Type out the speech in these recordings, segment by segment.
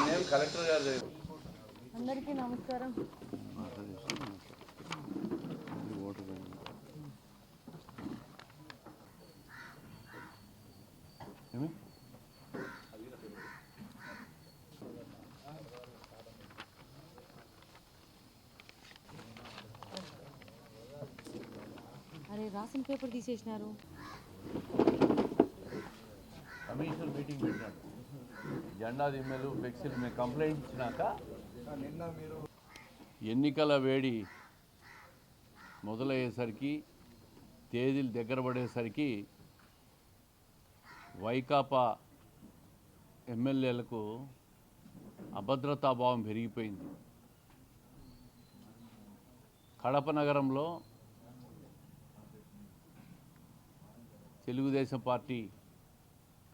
నేను కలెక్టర్ గారు అందరికీ నమస్కారం అరే రాసిన పేపర్ తీసేసినారు. కమిషనర్ మీటింగ్ పెట్టినాడు. జెండా దిమ్మెలు ఫ్లెక్సీలు మేము కంప్లైంట్ ఇచ్చినాక ఎన్నికల వేడి మొదలయ్యేసరికి తేదీలు దగ్గర పడేసరికి వైకాపా ఎమ్మెల్యేలకు అభద్రతాభావం పెరిగిపోయింది. కడప నగరంలో తెలుగుదేశం పార్టీ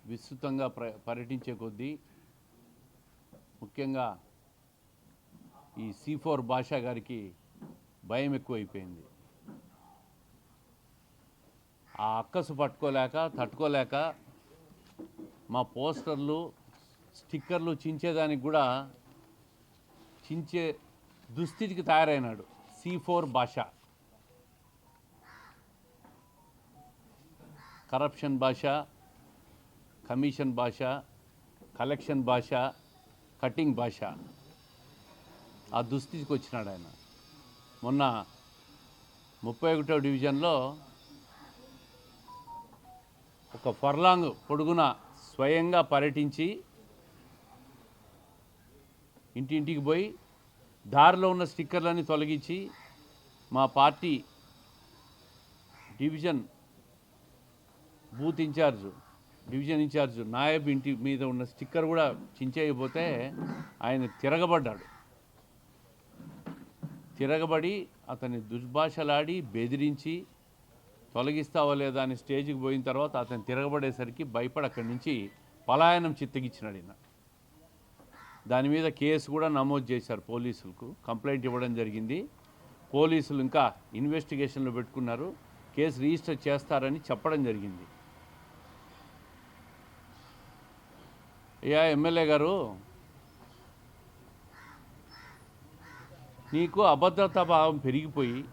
విస్తృతంగా ప్ర పర్యటించే కొద్దీ ముఖ్యంగా ఈ సి ఫోర్ భాషా గారికి భయం ఎక్కువైపోయింది. ఆ అక్కసు పట్టుకోలేక తట్టుకోలేక మా పోస్టర్లు స్టిక్కర్లు చించేదానికి కూడా చించే దుస్థితికి తయారైనాడు సి ఫోర్ భాష. కరప్షన్ భాష కమిషన్ భాష కలెక్షన్ భాష కటింగ్ భాష. ఆ దుస్థితికి వచ్చినాడు ఆయన. మొన్న ముప్పై ఒకటో డివిజన్లో ఒక ఫర్లాంగ్ పొడుగున స్వయంగా పర్యటించి ఇంటింటికి పోయి దారిలో ఉన్న స్టిక్కర్లన్నీ తొలగించి మా party division booth in charge division in charge Nayab ఇంటి మీద ఉన్న స్టిక్కర్ కూడా చించేయబోతే ఆయన తిరగబడ్డాడు. తిరగబడి అతన్ని దుర్భాషలాడి బెదిరించి తొలగిస్తావా లేదా అని స్టేజ్కి పోయిన తర్వాత అతను తిరగబడేసరికి భయపడి అక్కడి నుంచి పలాయనం చిత్తగించినాడు ఈయన. దాని మీద కేసు కూడా నమోదు చేశారు పోలీసులకు. కంప్లైంట్ ఇవ్వడం జరిగింది. పోలీసులు ఇంకా ఇన్వెస్టిగేషన్లో పెట్టుకున్నారు. కేసు రిజిస్టర్ చేస్తారని చెప్పడం జరిగింది. అయ్యా ఎమ్మెల్యే గారు. నీకు అభద్రతా భావం పెరిగిపోయి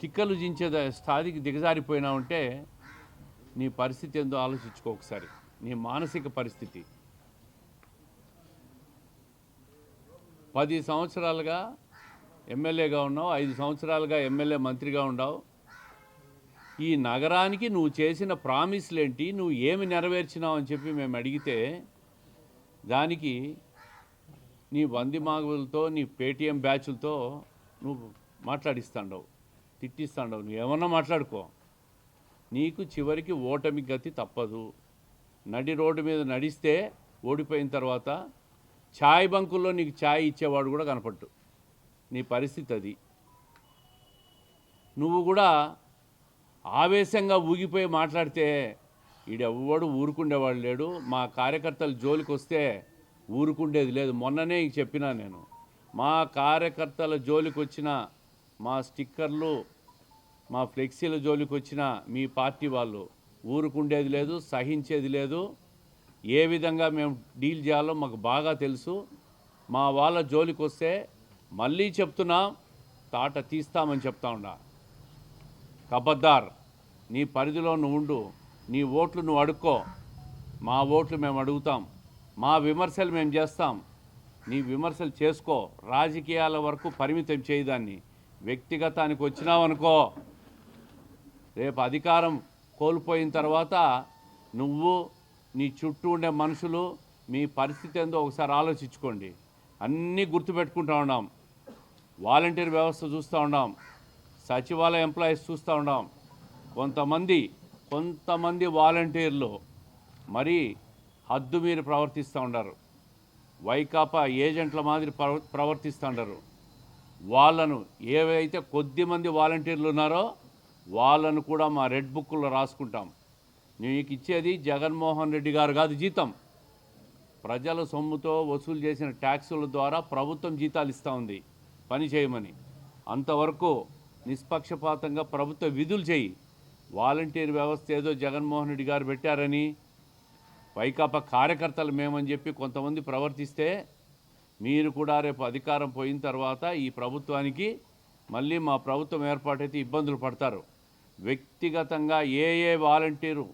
స్టిక్కర్లు జించే స్థాయికి దిగజారిపోయినా ఉంటే నీ పరిస్థితి ఏందో ఆలోచించుకో ఒకసారి. నీ మానసిక పరిస్థితి. పది సంవత్సరాలుగా ఎమ్మెల్యేగా ఉన్నావు ఐదు సంవత్సరాలుగా ఎమ్మెల్యే మంత్రిగా ఉన్నావు. ఈ నగరానికి నువ్వు చేసిన ప్రామిస్లేంటి నువ్వు ఏమి నెరవేర్చినావు అని చెప్పి మేము అడిగితే దానికి నీ వంది మాగులతో నీ పేటీఎం బ్యాచ్లతో నువ్వు మాట్లాడిస్తాండవు. తిట్టిస్తాండవు. నువ్వు ఏమన్నా మాట్లాడుకో. నీకు చివరికి ఓటమి గతి తప్పదు. నడి రోడ్డు మీద నడిస్తే ఓడిపోయిన తర్వాత ఛాయ్ బంకుల్లో నీకు ఛాయ్ ఇచ్చేవాడు కూడా కనపడ్డు. నీ పరిస్థితి అది. నువ్వు కూడా ఆవేశంగా ఊగిపోయి మాట్లాడితే ఈడెవ్వడు ఊరుకుండేవాడు లేడు. మా కార్యకర్తలు జోలికి వస్తే ఊరుకుండేది లేదు. మొన్ననే చెప్పినా నేను. మా కార్యకర్తల జోలికి వచ్చిన మా స్టిక్కర్లు మా ఫ్లెక్సీల జోలికి వచ్చిన మీ పార్టీ వాళ్ళు ఊరుకుండేది లేదు సహించేది లేదు. ఏ విధంగా మేము డీల్ చేయాలో మాకు బాగా తెలుసు. మా వాళ్ళ జోలికి వస్తే మళ్ళీ చెప్తున్నా తాట తీస్తామని చెప్తా ఉన్నా. కబద్దార్ నీ పరిధిలో నువ్వు ఉండు నీ ఓట్లు నువ్వు అడుక్కో. మా ఓట్లు మేము అడుగుతాం మా విమర్శలు మేము చేస్తాం. నీ విమర్శలు చేసుకో రాజకీయాల వరకు పరిమితం చేయదాన్ని వ్యక్తిగతానికి వచ్చినావనుకో రేపు అధికారం కోల్పోయిన తర్వాత నువ్వు నీ చుట్టూ ఉండే మనుషులు మీ పరిస్థితి ఏందో ఒకసారి ఆలోచించుకోండి. అన్నీ గుర్తుపెట్టుకుంటూ ఉన్నాం వాలంటీర్ వ్యవస్థ చూస్తూ ఉన్నాం సచివాలయ ఎంప్లాయీస్ చూస్తూ ఉన్నాం కొంతమంది కొంతమంది వాలంటీర్లు మరీ హద్దు మీరు ప్రవర్తిస్తూ ఉన్నారు వైకాపా ఏజెంట్ల మాదిరి ప్రవ- ప్రవర్తిస్తూ ఉన్నారు వాళ్ళను ఏవైతే కొద్ది మంది వాలంటీర్లు ఉన్నారో వాళ్ళను కూడా మా రెడ్ బుక్లో రాసుకుంటాం. నీకు ఇచ్చేది జగన్మోహన్ రెడ్డి గారు కాదు జీతం. ప్రజల సొమ్ముతో వసూలు చేసిన ట్యాక్సుల ద్వారా ప్రభుత్వం జీతాలు ఇస్తూ ఉంది. పని చేయమని. అంతవరకు నిష్పక్షపాతంగా ప్రభుత్వ విధులు చేయి. వాలంటీర్ వ్యవస్థ ఏదో జగన్మోహన్ రెడ్డి గారు పెట్టారని. వైకాపా కార్యకర్తలు మేమని చెప్పి కొంతమంది ప్రవర్తిస్తే మీరు కూడా రేపు అధికారం పోయిన తర్వాత ఈ ప్రభుత్వానికి మళ్ళీ మా ప్రభుత్వం ఏర్పాటైతే ఇబ్బందులు పడతారు. వ్యక్తిగతంగా ఏ ఏ వాలంటీరు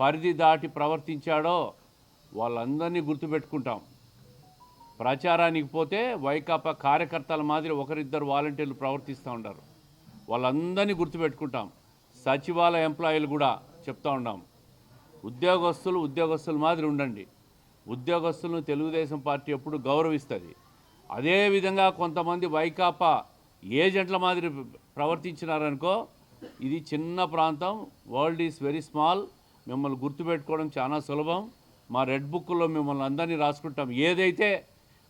పరిధి దాటి ప్రవర్తించాడో వాళ్ళందరినీ గుర్తుపెట్టుకుంటాం. ప్రచారానికి పోతే వైకాపా కార్యకర్తల మాదిరి ఒకరిద్దరు వాలంటీర్లు ప్రవర్తిస్తూ ఉంటారు వాళ్ళందరినీ గుర్తుపెట్టుకుంటాం. సచివాలయ ఎంప్లాయీలు కూడా చెప్తా ఉన్నాం ఉద్యోగస్తులు ఉద్యోగస్తుల మాదిరి ఉండండి. ఉద్యోగస్తులను తెలుగుదేశం పార్టీ ఎప్పుడు గౌరవిస్తుంది. అదేవిధంగా కొంతమంది వైకాపా ఏజెంట్ల మాదిరి ప్రవర్తించినారనుకో ఇది చిన్న ప్రాంతం వరల్డ్ ఈజ్ వెరీ స్మాల్ మిమ్మల్ని గుర్తుపెట్టుకోవడం చాలా సులభం. మా రెడ్ బుక్లో మిమ్మల్ని అందరినీ రాసుకుంటాం. ఏదైతే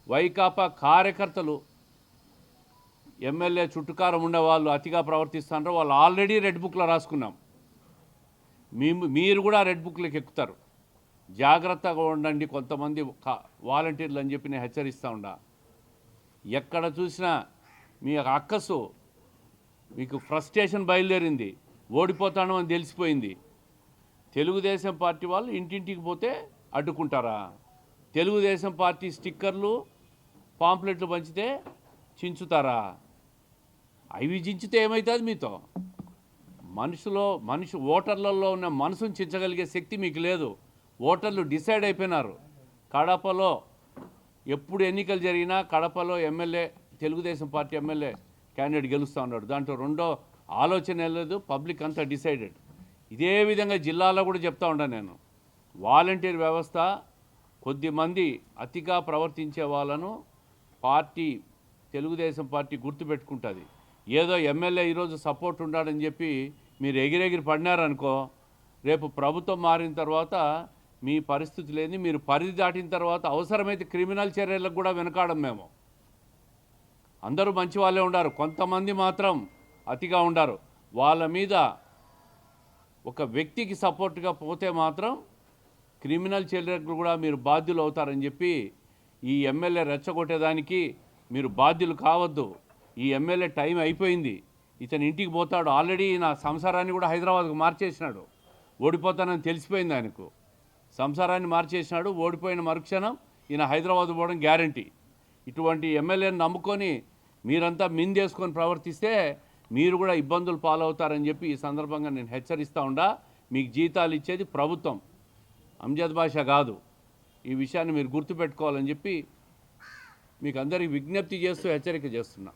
వైకాపా కార్యకర్తలు ఎమ్మెల్యే చుట్టుకారం ఉండే వాళ్ళు అతిగా ప్రవర్తిస్తున్నారో వాళ్ళు ఆల్రెడీ రెడ్ బుక్లో రాసుకున్నాం. మేము మీరు కూడా రెడ్ బుక్లోకి ఎక్కుతారు. జాగ్రత్తగా ఉండండి కొంతమంది కా- వాలంటీర్లు అని చెప్పి నేను హెచ్చరిస్తూ ఉండా. ఎక్కడ చూసినా మీ అక్కసు మీకు ఫ్రస్ట్రేషన్ బయలుదేరింది ఓడిపోతాను అని తెలిసిపోయింది. తెలుగుదేశం పార్టీ వాళ్ళు ఇంటింటికి పోతే అడ్డుకుంటారా? తెలుగుదేశం పార్టీ స్టిక్కర్లు పాంప్లెట్లు పంచితే చించుతారా? అవి చించితే ఏమవుతుంది మీతో? మనుషులో మనిషి ఓటర్లలో ఉన్న మనసును చించగలిగే శక్తి మీకు లేదు. ఓటర్లు డిసైడ్ అయిపోయినారు. కడపలో ఎప్పుడు ఎన్నికలు జరిగినా కడపలో MLA Telugu Desam party MLA candidate గెలుస్తూ ఉన్నాడు. దాంట్లో రెండో ఆలోచన లేదు పబ్లిక్ అంతా డిసైడెడ్. ఇదే విధంగా జిల్లాలో కూడా చెప్తా ఉంటాను నేను. వాలంటీర్ వ్యవస్థ కొద్దిమంది అతిగా ప్రవర్తించే వాళ్ళను పార్టీ తెలుగుదేశం పార్టీ గుర్తుపెట్టుకుంటుంది. ఏదో ఎమ్మెల్యే ఈరోజు సపోర్ట్ ఉన్నాడని చెప్పి మీరు ఎగిరెగిరి పడినారనుకో రేపు ప్రభుత్వం మారిన తర్వాత మీ పరిస్థితి లేని మీరు పరిధి దాటిన తర్వాత అవసరమైతే క్రిమినల్ చర్యలకు కూడా వెనకాడం మేము. అందరూ మంచి వాళ్ళే ఉండారు. కొంతమంది మాత్రం అతిగా ఉండారు. వాళ్ళ మీద ఒక వ్యక్తికి సపోర్ట్గా పోతే మాత్రం క్రిమినల్ చర్యలకు కూడా మీరు బాధ్యులు అవుతారని చెప్పి ఈ ఎమ్మెల్యే రెచ్చగొట్టేదానికి మీరు బాధ్యులు కావద్దు. ఈ ఎమ్మెల్యే టైం అయిపోయింది. ఇతను ఇంటికి పోతాడు. ఆల్రెడీ నా సంసారాన్ని కూడా హైదరాబాద్కు మార్చేసినాడు. ఓడిపోతానని తెలిసిపోయింది ఆయనకు. సంసారాన్ని మార్చేసినాడు ఓడిపోయిన మరుక్షణం ఈయన హైదరాబాద్ పోవడం గ్యారంటీ. ఇటువంటి ఎమ్మెల్యేని నమ్ముకొని మీరంతా మిందేసుకొని ప్రవర్తిస్తే మీరు కూడా ఇబ్బందులు పాలవుతారని చెప్పి ఈ సందర్భంగా నేను హెచ్చరిస్తూ ఉండా. మీకు జీతాలు ఇచ్చేది ప్రభుత్వం. అంజద్ భాష కాదు. ఈ విషయాన్ని మీరు గుర్తుపెట్టుకోవాలని చెప్పి మీకు అందరికీ విజ్ఞప్తి చేస్తూ హెచ్చరిక చేస్తున్నా.